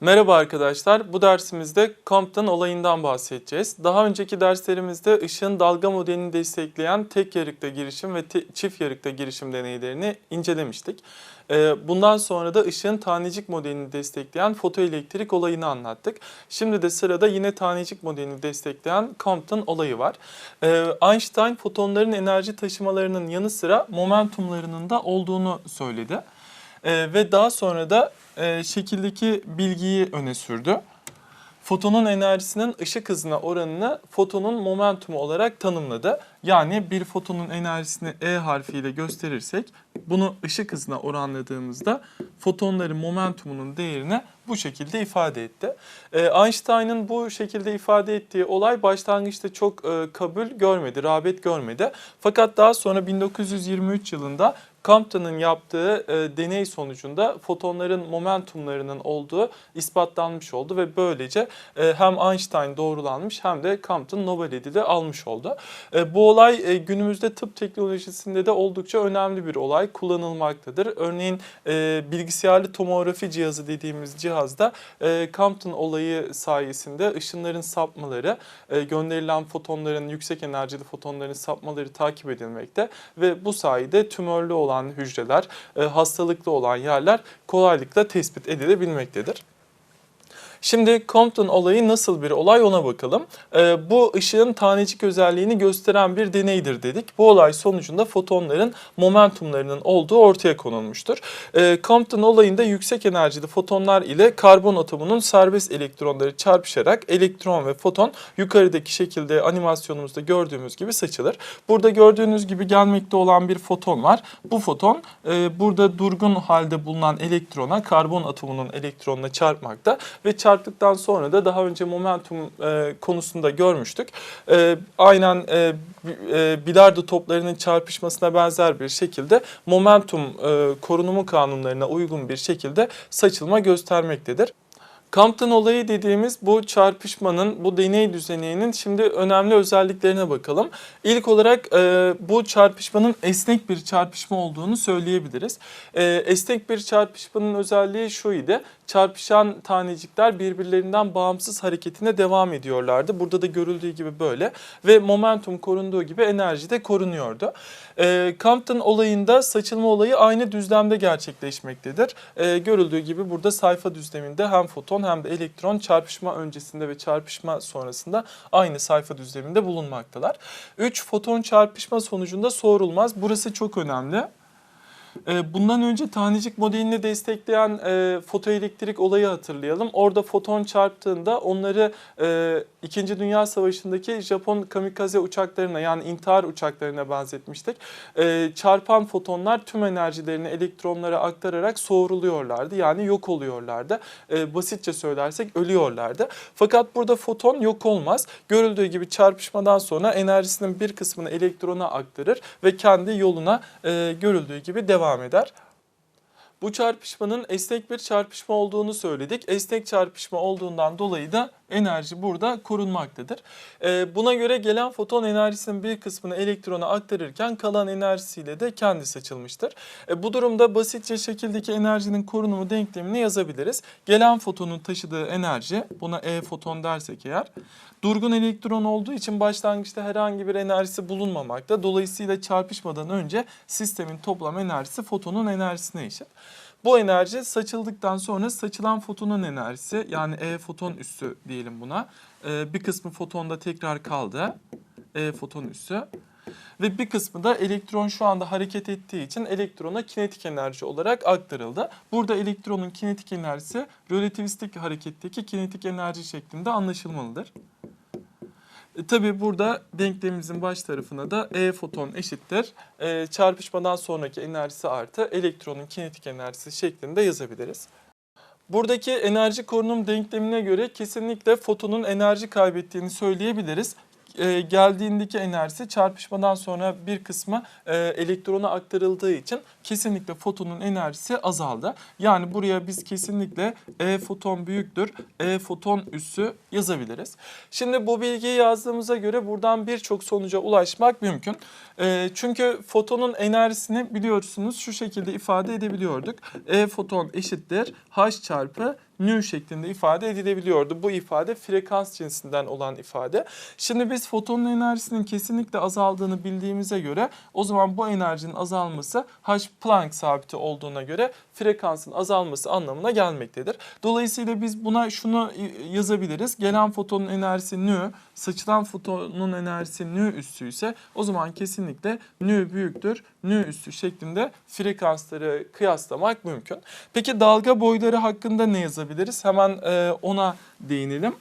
Merhaba arkadaşlar. Bu dersimizde Compton olayından bahsedeceğiz. Daha önceki derslerimizde ışığın dalga modelini destekleyen tek yarıkta girişim ve çift yarıkta girişim deneylerini incelemiştik. Ee, Bundan sonra da ışığın tanecik modelini destekleyen fotoelektrik olayını anlattık. Şimdi de sırada yine tanecik modelini destekleyen Compton olayı var. Ee, Einstein fotonların enerji taşımalarının yanı sıra momentumlarının da olduğunu söyledi. Ee, ve daha sonra da e, şekildeki bilgiyi öne sürdü. Fotonun enerjisinin ışık hızına oranını fotonun momentumu olarak tanımladı. Yani bir fotonun enerjisini E harfiyle gösterirsek bunu ışık hızına oranladığımızda fotonların momentumunun değerini bu şekilde ifade etti. Ee, Einstein'ın bu şekilde ifade ettiği olay başlangıçta çok e, kabul görmedi, rağbet görmedi. Fakat daha sonra 1923 yılında Compton'ın yaptığı e, deney sonucunda fotonların momentumlarının olduğu ispatlanmış oldu ve böylece e, hem Einstein doğrulanmış hem de Compton Nobel ödülü almış oldu. E, bu olay e, günümüzde tıp teknolojisinde de oldukça önemli bir olay kullanılmaktadır. Örneğin e, bilgisayarlı tomografi cihazı dediğimiz cihazda e, Compton olayı sayesinde ışınların sapmaları, e, gönderilen fotonların yüksek enerjili fotonların sapmaları takip edilmekte ve bu sayede tümörlü olan hücreler, e, hastalıklı olan yerler kolaylıkla tespit edilebilmektedir. Şimdi Compton olayı nasıl bir olay ona bakalım. Ee, bu ışığın tanecik özelliğini gösteren bir deneydir dedik. Bu olay sonucunda fotonların momentumlarının olduğu ortaya konulmuştur. Ee, Compton olayında yüksek enerjili fotonlar ile karbon atomunun serbest elektronları çarpışarak elektron ve foton yukarıdaki şekilde animasyonumuzda gördüğümüz gibi saçılır. Burada gördüğünüz gibi gelmekte olan bir foton var. Bu foton e, burada durgun halde bulunan elektrona karbon atomunun elektronuna çarpmakta ve çarptıktan sonra da daha önce momentum e, konusunda görmüştük. E, aynen e, e, bilardo toplarının çarpışmasına benzer bir şekilde momentum e, korunumu kanunlarına uygun bir şekilde saçılma göstermektedir. Compton olayı dediğimiz bu çarpışmanın, bu deney düzeninin şimdi önemli özelliklerine bakalım. İlk olarak e, bu çarpışmanın esnek bir çarpışma olduğunu söyleyebiliriz. E, esnek bir çarpışmanın özelliği şu idi. Çarpışan tanecikler birbirlerinden bağımsız hareketine devam ediyorlardı. Burada da görüldüğü gibi böyle ve momentum korunduğu gibi enerji de korunuyordu. E, Compton olayında saçılma olayı aynı düzlemde gerçekleşmektedir. E, görüldüğü gibi burada sayfa düzleminde hem foton hem de elektron çarpışma öncesinde ve çarpışma sonrasında aynı sayfa düzleminde bulunmaktalar. 3 foton çarpışma sonucunda soğurulmaz. Burası çok önemli. Ee, Bundan önce tanecik modelini destekleyen e, fotoelektrik olayı hatırlayalım. Orada foton çarptığında onları e, İkinci Dünya Savaşı'ndaki Japon kamikaze uçaklarına yani intihar uçaklarına benzetmiştik. E, çarpan fotonlar tüm enerjilerini elektronlara aktararak soğuruluyorlardı. Yani yok oluyorlardı. E, basitçe söylersek ölüyorlardı. Fakat burada foton yok olmaz. Görüldüğü gibi çarpışmadan sonra enerjisinin bir kısmını elektrona aktarır ve kendi yoluna e, görüldüğü gibi devam eder. Bu çarpışmanın esnek bir çarpışma olduğunu söyledik. Esnek çarpışma olduğundan dolayı da enerji burada korunmaktadır. Ee, buna göre gelen foton enerjisinin bir kısmını elektrona aktarırken kalan enerjisiyle de kendi saçılmıştır. E, bu durumda basitçe şekildeki enerjinin korunumu denklemini yazabiliriz. Gelen fotonun taşıdığı enerji, buna E foton dersek eğer, durgun elektron olduğu için başlangıçta herhangi bir enerjisi bulunmamakta. Dolayısıyla çarpışmadan önce sistemin toplam enerjisi fotonun enerjisine eşit. Bu enerji saçıldıktan sonra saçılan fotonun enerjisi yani E foton üssü diyelim buna. Ee, bir kısmı fotonda tekrar kaldı. E foton üssü. Ve bir kısmı da elektron şu anda hareket ettiği için elektrona kinetik enerji olarak aktarıldı. Burada elektronun kinetik enerjisi relativistik hareketteki kinetik enerji şeklinde anlaşılmalıdır. E, tabii burada denklemimizin baş tarafına da E foton eşittir. E, çarpışmadan sonraki enerjisi artı elektronun kinetik enerjisi şeklinde yazabiliriz. Buradaki enerji korunum denklemine göre kesinlikle fotonun enerji kaybettiğini söyleyebiliriz. E, geldiğindeki enerjisi çarpışmadan sonra bir kısmı e, elektrona aktarıldığı için kesinlikle fotonun enerjisi azaldı. Yani buraya biz kesinlikle E foton büyüktür, E foton üssü yazabiliriz. Şimdi bu bilgiyi yazdığımıza göre buradan birçok sonuca ulaşmak mümkün. E, çünkü fotonun enerjisini biliyorsunuz şu şekilde ifade edebiliyorduk. E foton eşittir H çarpı nü şeklinde ifade edilebiliyordu. Bu ifade frekans cinsinden olan ifade. Şimdi biz fotonun enerjisinin kesinlikle azaldığını bildiğimize göre o zaman bu enerjinin azalması H Planck sabiti olduğuna göre frekansın azalması anlamına gelmektedir. Dolayısıyla biz buna şunu yazabiliriz. Gelen fotonun enerjisi nü, saçılan fotonun enerjisi nü üssü ise o zaman kesinlikle nü büyüktür, nü üssü şeklinde frekansları kıyaslamak mümkün. Peki dalga boyları hakkında ne yazabiliriz? Hemen e, ona değinelim.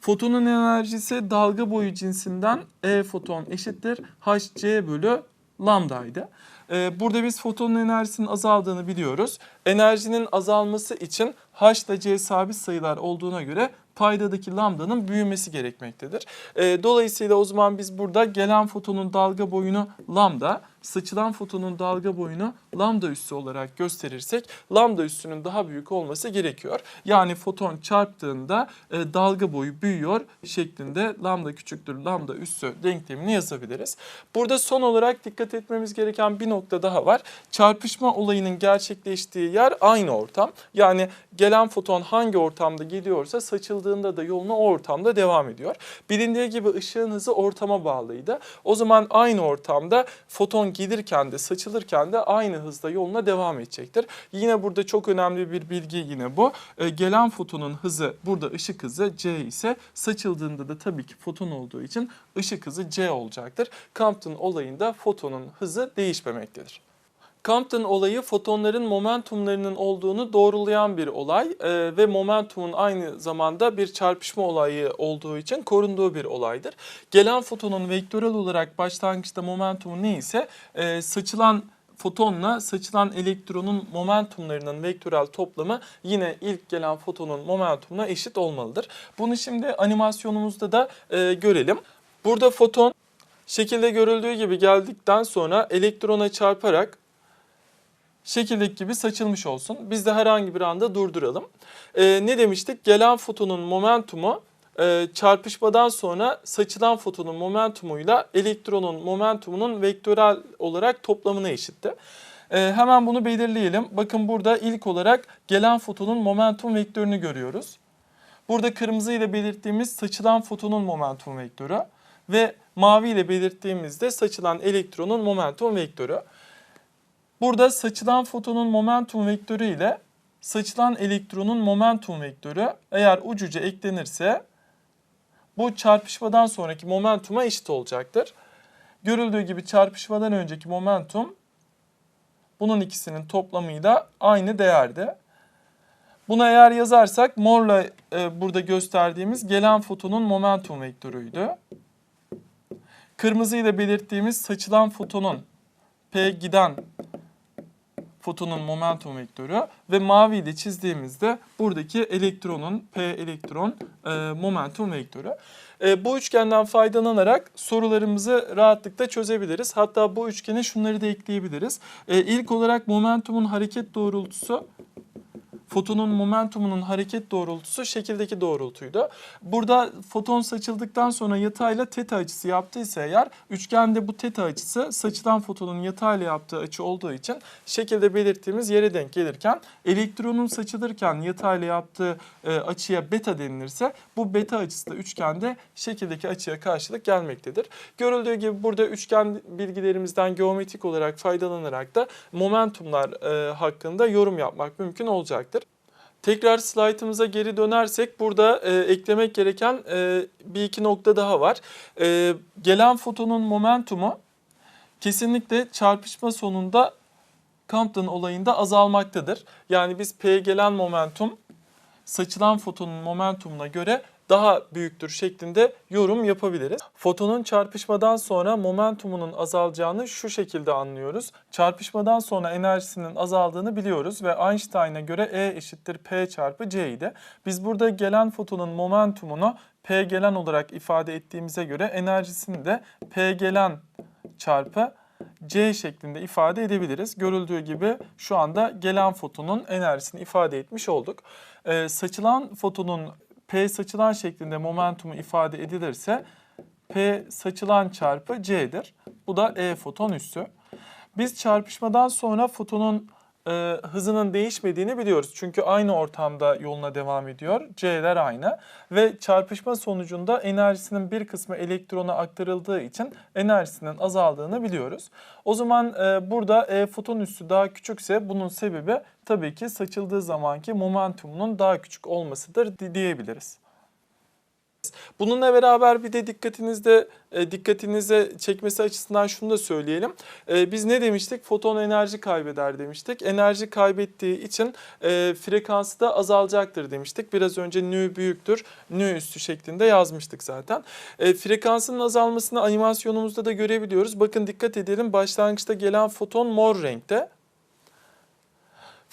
Fotonun enerjisi dalga boyu cinsinden E foton eşittir hc bölü lambdaydı. Ee, Burada biz fotonun enerjisinin azaldığını biliyoruz. Enerjinin azalması için H ile C sabit sayılar olduğuna göre paydadaki lambdanın büyümesi gerekmektedir. Ee, Dolayısıyla o zaman biz burada gelen fotonun dalga boyunu lambda, saçılan fotonun dalga boyunu lambda üssü olarak gösterirsek lambda üssünün daha büyük olması gerekiyor. Yani foton çarptığında e, dalga boyu büyüyor şeklinde lambda küçüktür lambda üssü denklemini yazabiliriz. Burada son olarak dikkat etmemiz gereken bir nokta daha var. Çarpışma olayının gerçekleştiği yer aynı ortam. Yani gelen foton hangi ortamda gidiyorsa saçıldığında da yoluna o ortamda devam ediyor. Bilindiği gibi ışığın hızı ortama bağlıydı. O zaman aynı ortamda foton gelirken de saçılırken de aynı hızda yoluna devam edecektir. Yine burada çok önemli bir bilgi yine bu. E, gelen fotonun hızı burada ışık hızı c ise saçıldığında da tabii ki foton olduğu için ışık hızı c olacaktır. Compton olayında fotonun hızı değişmemektedir. Compton olayı fotonların momentumlarının olduğunu doğrulayan bir olay e, ve momentumun aynı zamanda bir çarpışma olayı olduğu için korunduğu bir olaydır. Gelen fotonun vektörel olarak başlangıçta momentumu neyse e, saçılan fotonla saçılan elektronun momentumlarının vektörel toplamı yine ilk gelen fotonun momentumuna eşit olmalıdır. Bunu şimdi animasyonumuzda da e, görelim. Burada foton şekilde görüldüğü gibi geldikten sonra elektrona çarparak şekildeki gibi saçılmış olsun. Biz de herhangi bir anda durduralım. Ee, ne demiştik? Gelen fotonun momentumu e, çarpışmadan sonra saçılan fotonun momentumuyla elektronun momentumunun vektörel olarak toplamına eşitti. Ee, hemen bunu belirleyelim. Bakın burada ilk olarak gelen fotonun momentum vektörünü görüyoruz. Burada kırmızı ile belirttiğimiz saçılan fotonun momentum vektörü ve mavi ile belirttiğimizde saçılan elektronun momentum vektörü. Burada saçılan fotonun momentum vektörü ile saçılan elektronun momentum vektörü eğer ucuca eklenirse bu çarpışmadan sonraki momentuma eşit olacaktır. Görüldüğü gibi çarpışmadan önceki momentum bunun ikisinin toplamıyla aynı değerde. Buna eğer yazarsak morla e, burada gösterdiğimiz gelen fotonun momentum vektörüydü. Kırmızı ile belirttiğimiz saçılan fotonun P giden fotonun momentum vektörü ve mavi ile çizdiğimizde buradaki elektronun P elektron e, momentum vektörü. E, bu üçgenden faydalanarak sorularımızı rahatlıkla çözebiliriz. Hatta bu üçgene şunları da ekleyebiliriz. E, ilk olarak momentumun hareket doğrultusu fotonun momentumunun hareket doğrultusu şekildeki doğrultuydu. Burada foton saçıldıktan sonra yatayla teta açısı yaptıysa eğer üçgende bu teta açısı saçılan fotonun yatayla yaptığı açı olduğu için şekilde belirttiğimiz yere denk gelirken elektronun saçılırken yatayla yaptığı e, açıya beta denilirse bu beta açısı da üçgende şekildeki açıya karşılık gelmektedir. Görüldüğü gibi burada üçgen bilgilerimizden geometrik olarak faydalanarak da momentumlar e, hakkında yorum yapmak mümkün olacaktır. Tekrar slaytımıza geri dönersek burada e, eklemek gereken e, bir iki nokta daha var. E, gelen fotonun momentumu kesinlikle çarpışma sonunda Compton olayında azalmaktadır. Yani biz P gelen momentum saçılan fotonun momentumuna göre daha büyüktür şeklinde yorum yapabiliriz. Fotonun çarpışmadan sonra momentumunun azalacağını şu şekilde anlıyoruz. Çarpışmadan sonra enerjisinin azaldığını biliyoruz ve Einstein'a göre E eşittir P çarpı C idi. Biz burada gelen fotonun momentumunu P gelen olarak ifade ettiğimize göre enerjisini de P gelen çarpı C şeklinde ifade edebiliriz. Görüldüğü gibi şu anda gelen fotonun enerjisini ifade etmiş olduk. Ee, saçılan fotonun P saçılan şeklinde momentumu ifade edilirse P saçılan çarpı C'dir. Bu da E foton üssü. Biz çarpışmadan sonra fotonun e, hızının değişmediğini biliyoruz. Çünkü aynı ortamda yoluna devam ediyor. C'ler aynı ve çarpışma sonucunda enerjisinin bir kısmı elektrona aktarıldığı için enerjisinin azaldığını biliyoruz. O zaman e, burada E foton üssü daha küçükse bunun sebebi tabii ki saçıldığı zamanki momentumunun daha küçük olmasıdır di- diyebiliriz. Bununla beraber bir de dikkatinizde e, dikkatinize çekmesi açısından şunu da söyleyelim. E, biz ne demiştik? Foton enerji kaybeder demiştik. Enerji kaybettiği için e, frekansı da azalacaktır demiştik. Biraz önce nü büyüktür, nü üstü şeklinde yazmıştık zaten. Frekansının azalmasını animasyonumuzda da görebiliyoruz. Bakın dikkat edelim başlangıçta gelen foton mor renkte.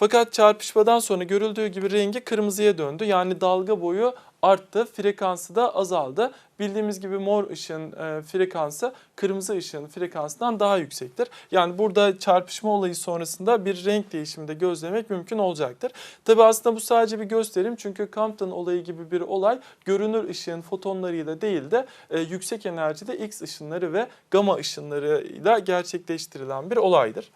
Fakat çarpışmadan sonra görüldüğü gibi rengi kırmızıya döndü. Yani dalga boyu arttı, frekansı da azaldı. Bildiğimiz gibi mor ışığın e, frekansı kırmızı ışığın frekansından daha yüksektir. Yani burada çarpışma olayı sonrasında bir renk değişimi de gözlemek mümkün olacaktır. Tabi aslında bu sadece bir gösterim çünkü Compton olayı gibi bir olay görünür ışığın fotonlarıyla değil de e, yüksek enerjide X ışınları ve gamma ışınlarıyla gerçekleştirilen bir olaydır.